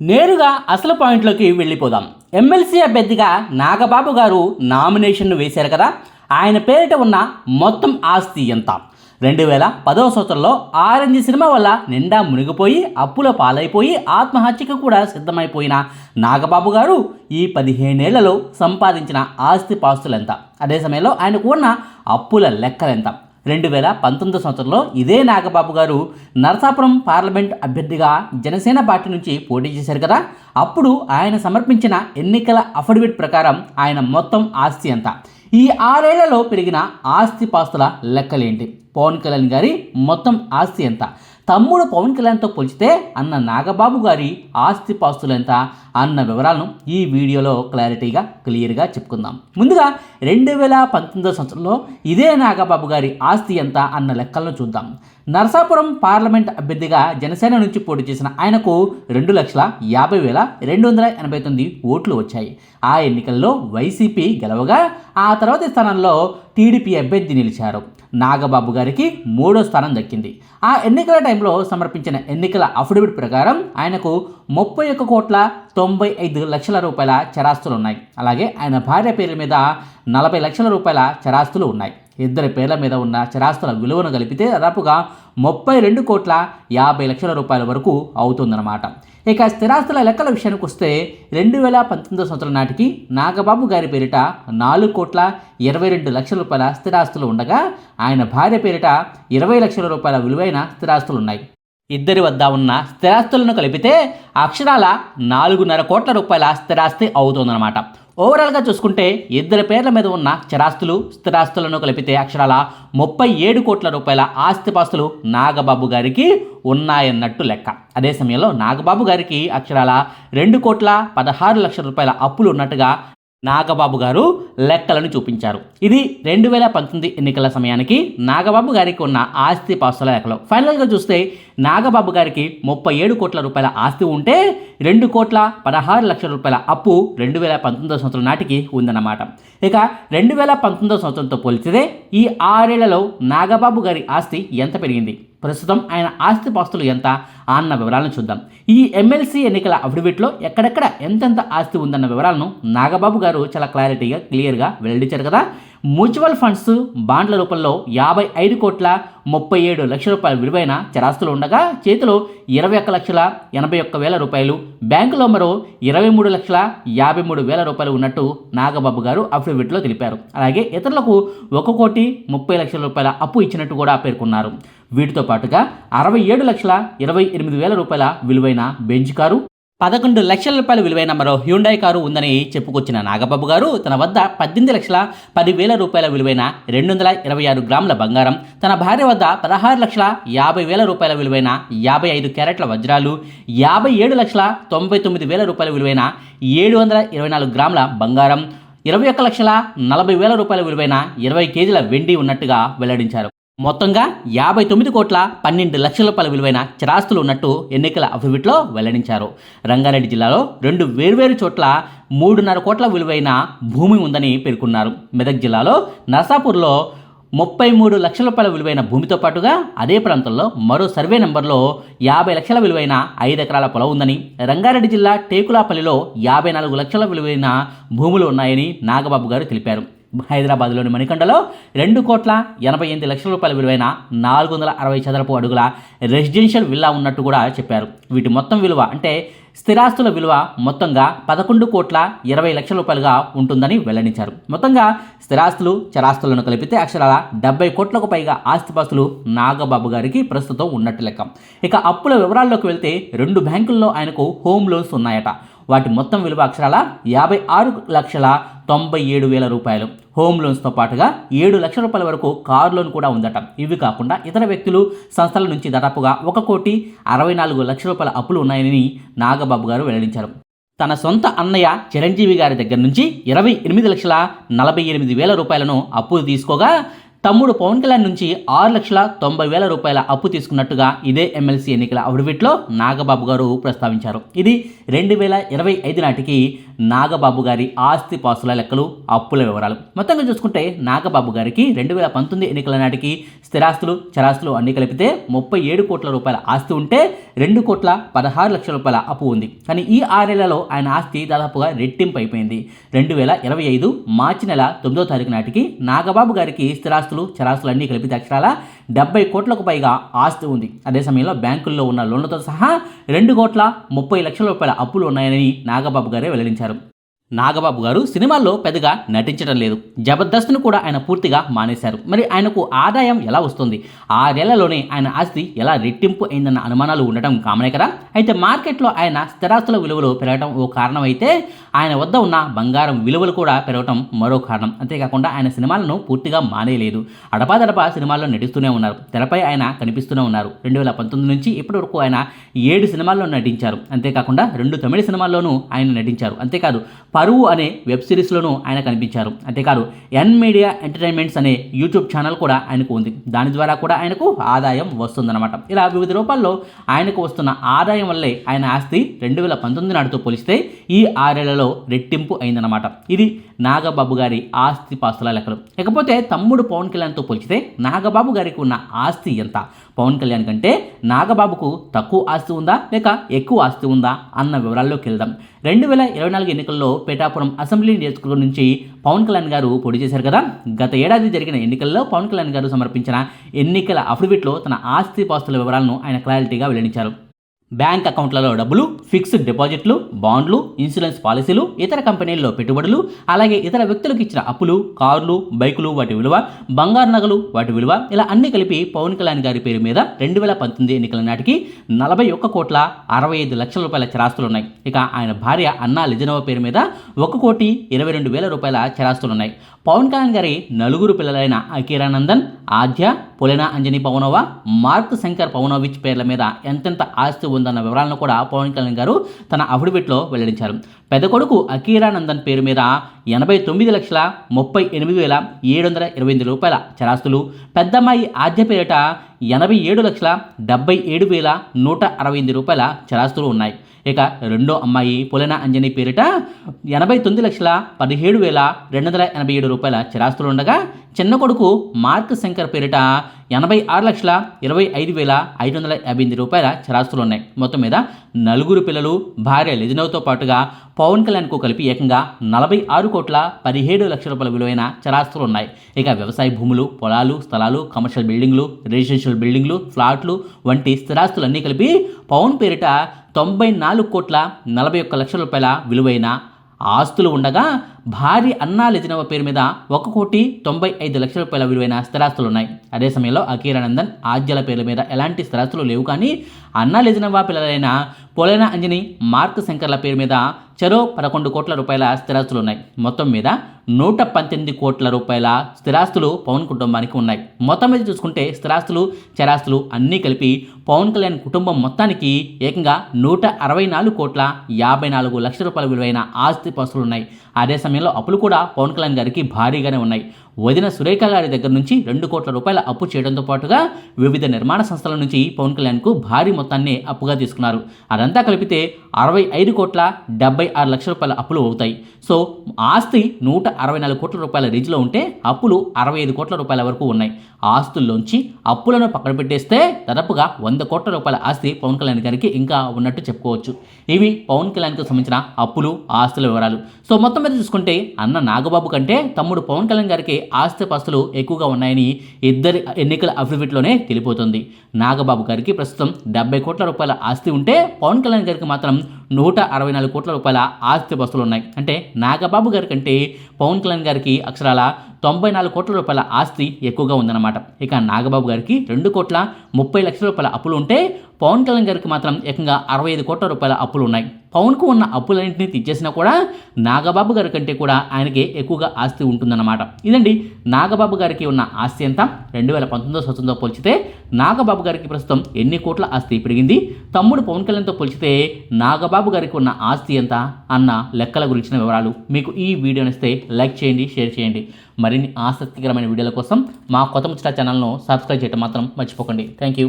నేరుగా అసలు పాయింట్లోకి వెళ్ళిపోదాం. ఎమ్మెల్సీ అభ్యర్థిగా నాగబాబు గారు నామినేషన్ను వేశారు కదా ఆయన పేరిట ఉన్న మొత్తం ఆస్తి ఎంత? రెండు వేల పదవ సంవత్సరంలో ఆరెంజ్ సినిమా వల్ల నిండా మునిగిపోయి అప్పుల పాలైపోయి ఆత్మహత్యకు కూడా సిద్ధమైపోయిన నాగబాబు గారు ఈ పదిహేనేళ్ళలో సంపాదించిన ఆస్తి పాస్తులెంత అదే సమయంలో ఆయనకు ఉన్న అప్పుల లెక్కలెంత రెండు వేల పంతొమ్మిది సంవత్సరంలో ఇదే నాగబాబు గారు నరసాపురం పార్లమెంట్ అభ్యర్థిగా జనసేన పార్టీ నుంచి పోటీ చేశారు కదా. అప్పుడు ఆయన సమర్పించిన ఎన్నికల అఫిడవిట్ ప్రకారం ఆయన మొత్తం ఆస్తి ఎంత? ఈ ఆరేళ్ళలో పెరిగిన ఆస్తి పాస్తుల లెక్కలేంటి? పవన్ కళ్యాణ్ గారి మొత్తం ఆస్తి ఎంత? తమ్ముడు పవన్ కళ్యాణ్తో పోల్చితే అన్న నాగబాబు గారి ఆస్తి పాస్తులు అన్న వివరాలను ఈ వీడియోలో క్లారిటీగా క్లియర్గా చెప్పుకుందాం. ముందుగా రెండు వేల పంతొమ్మిదో సంవత్సరంలో ఇదే నాగబాబు గారి ఆస్తి ఎంత అన్న లెక్కలను చూద్దాం. నరసాపురం పార్లమెంట్ అభ్యర్థిగా జనసేన నుంచి పోటీ చేసిన ఆయనకు రెండు లక్షల యాభై వేల రెండు వందల ఎనభై తొమ్మిది ఓట్లు వచ్చాయి. ఆ ఎన్నికల్లో వైసీపీ గెలవగా ఆ తర్వాతి స్థానంలో టీడీపీ అభ్యర్థి నిలిచారు. నాగబాబు గారికి మూడో స్థానం దక్కింది. ఆ ఎన్నికల టైంలో సమర్పించిన ఎన్నికల అఫిడవిట్ ప్రకారం ఆయనకు ముప్పై ఒక్క కోట్ల తొంభై ఐదు లక్షల రూపాయల చరాస్తులు ఉన్నాయి అలాగే ఆయన భార్య పేరు మీద నలభై లక్షల రూపాయల చరాస్తులు ఉన్నాయి. ఇద్దరి పేర్ల మీద ఉన్న చరాస్తుల విలువను కలిపితే దాదాపుగా ముప్పై రెండు కోట్ల యాభై లక్షల రూపాయల వరకు అవుతుందన్నమాట. ఇక స్థిరాస్తుల లెక్కల విషయానికి వస్తే రెండు వేల పంతొమ్మిదో సంవత్సరం నాటికి నాగబాబు గారి పేరిట నాలుగు కోట్ల ఇరవై రెండు లక్షల రూపాయల స్థిరాస్తులు ఉండగా ఆయన భార్య పేరిట ఇరవై లక్షల రూపాయల విలువైన స్థిరాస్తులు ఉన్నాయి. ఇద్దరి వద్ద ఉన్న స్థిరాస్తులను కలిపితే అక్షరాల నాలుగున్నర కోట్ల రూపాయల స్థిరాస్తి అవుతుందన్నమాట. ఓవరాల్గా చూసుకుంటే ఇద్దరి పేర్ల మీద ఉన్న చరాస్తులు స్థిరాస్తులను కలిపితే అక్షరాల ముప్పై ఏడు కోట్ల రూపాయల ఆస్తిపాస్తులు నాగబాబు గారికి ఉన్నాయన్నట్టు లెక్క. అదే సమయంలో నాగబాబు గారికి అక్షరాల రెండు కోట్ల పదహారు లక్షల రూపాయల అప్పులు ఉన్నట్టుగా నాగబాబు గారు లెక్కలను చూపించారు. ఇది రెండు వేల పంతొమ్మిది ఎన్నికల సమయానికి నాగబాబు గారికి ఉన్న ఆస్తి పాస్తుల లెక్కలు. ఫైనల్గా చూస్తే నాగబాబు గారికి ముప్పై ఏడు కోట్ల రూపాయల ఆస్తి ఉంటే రెండు కోట్ల పదహారు లక్షల రూపాయల అప్పు రెండు వేల పంతొమ్మిదో సంవత్సరం నాటికి ఉందన్నమాట. ఇక రెండు వేల పంతొమ్మిదో సంవత్సరంతో పోల్చితే ఈ ఆరేళ్ళలో నాగబాబు గారి ఆస్తి ఎంత పెరిగింది? ప్రస్తుతం ఆయన ఆస్తి పాస్తులు ఎంత అన్న వివరాలను చూద్దాం. ఈ ఎమ్మెల్సీ ఎన్నికల అఫిడవిట్లో ఎక్కడెక్కడ ఎంతెంత ఆస్తి ఉందన్న వివరాలను నాగబాబు గారు చాలా క్లారిటీగా క్లియర్గా వెల్లడించారు కదా. మ్యూచువల్ ఫండ్స్ బాండ్ల రూపంలో యాభై ఐదు కోట్ల ముప్పై ఏడు లక్షల రూపాయల విలువైన చరాస్తులు ఉండగా చేతిలో ఇరవై ఒక్క లక్షల ఎనభై ఒక్క వేల రూపాయలు బ్యాంకులో మరో ఇరవై మూడు లక్షల యాభై మూడు వేల రూపాయలు ఉన్నట్టు నాగబాబు గారు అఫిడవిట్లో తెలిపారు. అలాగే ఇతరులకు ఒక కోటి ముప్పై లక్షల రూపాయల అప్పు ఇచ్చినట్టు కూడా పేర్కొన్నారు. వీటితో పాటుగా అరవై ఏడు లక్షల ఇరవై ఎనిమిది వేల రూపాయల విలువైన బెంచ్ కారు పదకొండు లక్షల రూపాయల విలువైన మరో హ్యూండాయ్ కారు ఉందని చెప్పుకొచ్చిన నాగబాబు గారు తన వద్ద పద్దెనిమిది లక్షల పదివేల రూపాయల విలువైన రెండు వందల ఇరవై ఆరు గ్రాముల బంగారం తన భార్య వద్ద పదహారు లక్షల యాభై వేల రూపాయల విలువైన యాభై ఐదు క్యారెట్ల వజ్రాలు యాభై ఏడు లక్షల తొంభై తొమ్మిది వేల రూపాయల విలువైన ఏడు వందల ఇరవై నాలుగు గ్రాముల బంగారం ఇరవై ఒక్క లక్షల నలభై వేల రూపాయల విలువైన ఇరవై కేజీల వెండి ఉన్నట్టుగా వెల్లడించారు. మొత్తంగా యాభై తొమ్మిది కోట్ల పన్నెండు లక్షల రూపాయల విలువైన చరాస్తులు ఉన్నట్టు ఎన్నికల అఫిడవిట్లో వెల్లడించారు. రంగారెడ్డి జిల్లాలో రెండు వేర్వేరు చోట్ల మూడున్నర కోట్ల విలువైన భూమి ఉందని పేర్కొన్నారు. మెదక్ జిల్లాలో నర్సాపూర్లో ముప్పై మూడు లక్షల రూపాయల విలువైన భూమితో పాటుగా అదే ప్రాంతంలో మరో సర్వే నెంబర్లో యాభై లక్షల విలువైన ఐదు ఎకరాల పొలం ఉందని రంగారెడ్డి జిల్లా టేకులాపల్లిలో యాభై నాలుగు లక్షల విలువైన భూములు ఉన్నాయని నాగబాబు గారు తెలిపారు. హైదరాబాద్లోని మణికండలో రెండు కోట్ల ఎనభై ఎనిమిది లక్షల రూపాయల విలువైన నాలుగు వందల అరవై చదరపు అడుగుల రెసిడెన్షియల్ విల్లా ఉన్నట్టు కూడా చెప్పారు. వీటి మొత్తం విలువ అంటే స్థిరాస్తుల విలువ మొత్తంగా పదకొండు కోట్ల ఇరవై లక్షల రూపాయలుగా ఉంటుందని వెల్లడించారు. మొత్తంగా స్థిరాస్తులు చరాస్తులను కలిపితే అక్షరాల డెబ్బై కోట్లకు పైగా ఆస్తిపాస్తులు నాగబాబు గారికి ప్రస్తుతం ఉన్నట్టు లెక్క. ఇక అప్పుల వివరాల్లోకి వెళ్తే రెండు బ్యాంకుల్లో ఆయనకు హోమ్ లోన్స్ ఉన్నాయట. వాటి మొత్తం విలువ అక్షరాల యాభై ఆరు లక్షల తొంభై ఏడు వేల రూపాయలు. హోమ్ లోన్స్తో పాటుగా ఏడు లక్షల రూపాయల వరకు కార్ లోన్ కూడా ఉందట. ఇవి కాకుండా ఇతర వ్యక్తులు సంస్థల నుంచి దాదాపుగా ఒక కోటి అరవై నాలుగు లక్షల రూపాయల అప్పులు ఉన్నాయని నాగబాబు గారు వెల్లడించారు. తన సొంత అన్నయ్య చిరంజీవి గారి దగ్గర నుంచి ఇరవై ఎనిమిది లక్షల నలభై ఎనిమిది వేల రూపాయలను అప్పులు తీసుకోగా తమ్ముడు పవన్ కళ్యాణ్ నుంచి ఆరు లక్షల తొంభై వేల రూపాయల అప్పు తీసుకున్నట్టుగా ఇదే ఎమ్మెల్సీ ఎన్నికల అఫిడవిట్లో నాగబాబు గారు ప్రస్తావించారు. ఇది రెండు వేల ఇరవై ఐదు నాటికి నాగబాబు గారి ఆస్తి పాసుల లెక్కలు అప్పుల వివరాలు. మొత్తంగా చూసుకుంటే నాగబాబు గారికి రెండు వేల పంతొమ్మిది ఎన్నికల నాటికి స్థిరాస్తులు చరాస్తులు అన్ని కలిపితే ముప్పై ఏడు కోట్ల రూపాయల ఆస్తి ఉంటే రెండు కోట్ల పదహారు లక్షల రూపాయల అప్పు ఉంది. కానీ ఈ ఆరేళ్ళలో ఆయన ఆస్తి దాదాపుగా రెట్టింపు అయిపోయింది. రెండు వేల ఇరవై ఐదు మార్చి నెల తొమ్మిదో తారీఖు నాటికి నాగబాబు గారికి స్థిరాస్తులు చరాస్తులు అన్ని కలిపితే అక్షరాల డెబ్బై కోట్లకు పైగా ఆస్తి ఉంది. అదే సమయంలో బ్యాంకుల్లో ఉన్న లోన్లతో సహా రెండు కోట్ల ముప్పై లక్షల రూపాయల అప్పులు ఉన్నాయని నాగబాబు గారే వెల్లడించారు. నాగబాబు గారు సినిమాల్లో పెద్దగా నటించడం లేదు. జబర్దస్త్ను కూడా ఆయన పూర్తిగా మానేశారు. మరి ఆయనకు ఆదాయం ఎలా వస్తుంది? ఆరేళ్ళలోనే ఆయన ఆస్తి ఎలా రెట్టింపు అయిందన్న అనుమానాలు ఉండటం కామనే కదా? అయితే మార్కెట్లో ఆయన స్థిరాస్తుల విలువలు పెరగడం ఓ కారణం అయితే ఆయన వద్ద ఉన్న బంగారం విలువలు కూడా పెరగటం మరో కారణం. అంతేకాకుండా ఆయన సినిమాలను పూర్తిగా మానేయలేదు. అడపాదడపా సినిమాల్లో నటిస్తూనే ఉన్నారు. తెరపై ఆయన కనిపిస్తూనే ఉన్నారు. రెండు వేల పంతొమ్మిది నుంచి ఇప్పటి వరకు ఆయన ఏడు సినిమాల్లో నటించారు. అంతేకాకుండా రెండు తమిళ సినిమాల్లోనూ ఆయన నటించారు. అంతేకాదు పరువు అనే వెబ్ సిరీస్లోనూ ఆయన కనిపించారు. అంతేకాదు ఎన్ మీడియా ఎంటర్టైన్మెంట్స్ అనే యూట్యూబ్ ఛానల్ కూడా ఆయనకు ఉంది. దాని ద్వారా కూడా ఆయనకు ఆదాయం వస్తుందన్నమాట. ఇలా వివిధ రూపాల్లో ఆయనకు వస్తున్న ఆదాయం వల్లే ఆయన ఆస్తి రెండు వేల పంతొమ్మిది నాటితో పోలిస్తే ఈ ఆరేళ్ళలో రెట్టింపు అయిందన్నమాట. ఇది నాగబాబు గారి ఆస్తి పాస్తుల లెక్కలు. ఇకపోతే తమ్ముడు పవన్ కళ్యాణ్తో పోలిస్తే నాగబాబు గారికి ఉన్న ఆస్తి ఎంత? పవన్ కళ్యాణ్ కంటే నాగబాబుకు తక్కువ ఆస్తి ఉందా? లేక ఎక్కువ ఆస్తి ఉందా? అన్న వివరాల్లోకి వెళ్దాం. రెండు వేల ఇరవై నాలుగు ఎన్నికల్లో పేటాపురం అసెంబ్లీ నియోజకవర్గం నుంచి పవన్ కళ్యాణ్ గారు పోటీ చేశారు కదా. గత ఏడాది జరిగిన ఎన్నికల్లో పవన్ కళ్యాణ్ గారు సమర్పించిన ఎన్నికల అఫిడవిట్లో తన ఆస్తి పాస్తుల వివరాలను ఆయన క్లారిటీగా వెల్లడించారు. బ్యాంక్ అకౌంట్లలో డబ్బులు ఫిక్స్డ్ డిపాజిట్లు బాండ్లు ఇన్సూరెన్స్ పాలసీలు ఇతర కంపెనీల్లో పెట్టుబడులు అలాగే ఇతర వ్యక్తులకు ఇచ్చిన అప్పులు కార్లు బైకులు వాటి విలువ బంగారు నగలు వాటి విలువ ఇలా అన్ని కలిపి పవన్ కళ్యాణ్ గారి పేరు మీద రెండు వేల పంతొమ్మిది ఎన్నికల నాటికి నలభై ఒక్క కోట్ల అరవై ఐదు లక్షల రూపాయల చరాస్తులు ఉన్నాయి. ఇక ఆయన భార్య అన్నా లిజనవ పేరు మీద ఒక కోటి ఇరవై రెండు వేల రూపాయల చరాస్తులు ఉన్నాయి. పవన్ కళ్యాణ్ గారి నలుగురు పిల్లలైన Akira Nandan Aadya Polena Anjani Pavanova Mark Shankar Pavanovich పేర్ల మీద ఎంతెంత ఆస్తి ఉందన్న వివరాలను కూడా పవన్ కళ్యాణ్ గారు తన అఫిడవిట్లో వెల్లడించారు. పెద్ద కొడుకు అఖీరానందన్ పేరు మీద ఎనభై తొమ్మిది లక్షల ముప్పై ఎనిమిది వేల ఏడు వందల ఇరవై ఎనిమిది రూపాయల చరాస్తులు. పెద్దమ్మాయి ఆద్య పేరిట ఎనభై ఏడు లక్షల డెబ్బై ఏడు వేల నూట అరవై ఎనిమిది రూపాయల చరాస్తులు ఉన్నాయి. ఇక రెండో అమ్మాయి పులన అంజని పేరిట ఎనభై తొమ్మిది లక్షల పదిహేడు వేల రెండు వందల ఎనభై ఏడు రూపాయల చరాస్తులు ఉండగా చిన్న కొడుకు మార్క్ శంకర్ పేరిట ఎనభై ఆరు లక్షల ఇరవై ఐదు వేల ఐదు వందల యాభై ఎనిమిది రూపాయల చరాస్తులు ఉన్నాయి మొత్తం మీద నలుగురు పిల్లలు భార్య లిజనవ్తో పాటుగా పవన్ కళ్యాణ్కు కలిపి ఏకంగా నలభై ఆరు కోట్ల పదిహేడు లక్షల రూపాయల విలువైన చరాస్తులు ఉన్నాయి ఇక వ్యవసాయ భూములు పొలాలు స్థలాలు కమర్షియల్ బిల్డింగ్లు రెసిడెన్షియల్ బిల్డింగ్లు ఫ్లాట్లు వంటి స్థిరాస్తులన్నీ కలిపి పవన్ పేరిట తొంభై నాలుగు కోట్ల నలభై ఒక్క లక్షల రూపాయల విలువైన ఆస్తులు ఉండగా భారీ అన్నా లెజినవ పేరు మీద ఒక కోటి తొంభై ఐదు లక్షల రూపాయల విలువైన స్థిరాస్తులు ఉన్నాయి అదే సమయంలో అఖీరానందన్ ఆద్యల పేర్ల మీద ఎలాంటి స్థిరాస్తులు లేవు కానీ అన్నా లెజినవా పిల్లలైన పొలైన అంజని మార్క్ శంకర్ల పేరు మీద చెరో పదకొండు కోట్ల రూపాయల స్థిరాస్తులు ఉన్నాయి మొత్తం మీద నూట పద్దెనిమిది కోట్ల రూపాయల స్థిరాస్తులు పవన్ కుటుంబానికి ఉన్నాయి. మొత్తం మీద చూసుకుంటే స్థిరాస్తులు చరాస్తులు అన్నీ కలిపి పవన్ కళ్యాణ్ కుటుంబం మొత్తానికి ఏకంగా నూట అరవై నాలుగు కోట్ల యాభై నాలుగు లక్షల రూపాయల విలువైన ఆస్తి పసులు ఉన్నాయి అదే సమయంలో అప్పులు కూడా పవన్ కళ్యాణ్ గారికి భారీగానే ఉన్నాయి. వదిన సురేఖ గారి దగ్గర నుంచి రెండు కోట్ల రూపాయల అప్పు చేయడంతో పాటుగా వివిధ నిర్మాణ సంస్థల నుంచి పవన్ కళ్యాణ్కు భారీ మొత్తాన్ని అప్పుగా తీసుకున్నారు. అదంతా కలిపితే అరవై ఐదు కోట్ల డెబ్బై ఆరు లక్షల రూపాయల అప్పులు అవుతాయి. సో ఆస్తి నూట అరవై నాలుగు కోట్ల రూపాయల రేంజ్లో ఉంటే అప్పులు అరవై ఐదు కోట్ల రూపాయల వరకు ఉన్నాయి. ఆస్తుల్లోంచి అప్పులను పక్కన పెట్టేస్తే దాదాపుగా వంద కోట్ల రూపాయల ఆస్తి పవన్ కళ్యాణ్ గారికి ఇంకా ఉన్నట్టు చెప్పుకోవచ్చు. ఇవి పవన్ కళ్యాణ్కి సంబంధించిన అప్పులు ఆస్తుల వివరాలు. సో మొత్తం మీద చూసుకుంటే అన్న నాగబాబు కంటే తమ్ముడు పవన్ కళ్యాణ్ గారికి ఆస్తిపాస్తులు ఎక్కువగా ఉన్నాయని ఇద్దరి ఎన్నికల అఫిడవిట్లోనే తెలిపోతుంది. నాగబాబు గారికి ప్రస్తుతం డెబ్బై కోట్ల రూపాయల ఆస్తి ఉంటే పవన్ కళ్యాణ్ గారికి మాత్రం నూట అరవై నాలుగు కోట్ల రూపాయల ఆస్తి ఉన్నాయి. అంటే నాగబాబు గారి కంటే పవన్ కళ్యాణ్ గారికి అక్షరాల తొంభై నాలుగు కోట్ల రూపాయల ఆస్తి ఎక్కువగా ఉందన్నమాట. ఇక నాగబాబు గారికి రెండు కోట్ల ముప్పై లక్షల రూపాయల అప్పులు ఉంటే పవన్ కళ్యాణ్ గారికి మాత్రం ఏకంగా అరవై ఐదు కోట్ల రూపాయల అప్పులు ఉన్నాయి పవన్కు ఉన్న అప్పులన్నింటినీ తీర్చేసినా కూడా నాగబాబు గారి కంటే కూడా ఆయనకి ఎక్కువగా ఆస్తి ఉంటుందన్నమాట. ఇదండి నాగబాబు గారికి ఉన్న ఆస్తి ఎంత? రెండు వేల పంతొమ్మిదో సంవత్సరంతో పోల్చితే నాగబాబు గారికి ప్రస్తుతం ఎన్ని కోట్ల ఆస్తి పెరిగింది? తమ్ముడు పవన్ కళ్యాణ్తో పోల్చితే నాగబాబు గారికి ఉన్న ఆస్తి ఎంత? అన్న లెక్కల గురించిన వివరాలు మీకు ఈ వీడియో నచ్చితే లైక్ చేయండి షేర్ చేయండి. మరిన్ని ఆసక్తికరమైన వీడియోల కోసం మా కొత్త ముచ్చట ఛానల్ను సబ్స్క్రైబ్ చేయడం మాత్రం మర్చిపోకండి. Thank you